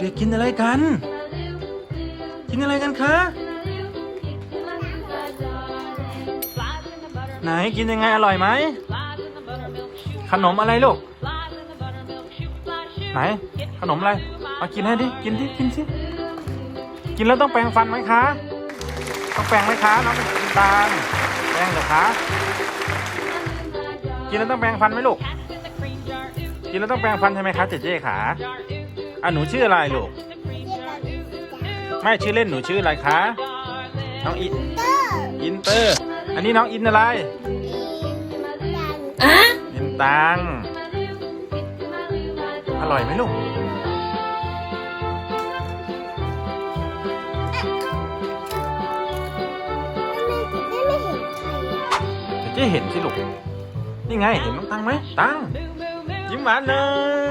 เด็กๆกินอะไรกัน กินอะไรกันคะ ไหนกินยังไงอร่อยไหม ขนมอะไรลูก ไหน ขนมอะไรมากินให้ดิ กินดิ กินสิ กินแล้วต้องแปรงฟันไหมคะ ต้องแปรงไหมคะน้องกินตาลแปรงเหรอคะ กินแล้วต้องแปรงฟันไหมลูก กินแล้วต้องแปรงฟันใช่ไหมคะเจเจขา อะหนูชื่ออะไรลูก ไม่ชื่อเล่นหนูชื่ออะไรคะ น้องอินอินเตอร์ อันนี้น้องอินอะไร อินตัง อร่อยไหมลูกเจเจเห็นสิลูก นี่ไงเห็นน้องตังไหม ตัง ยิ้มหวานเลย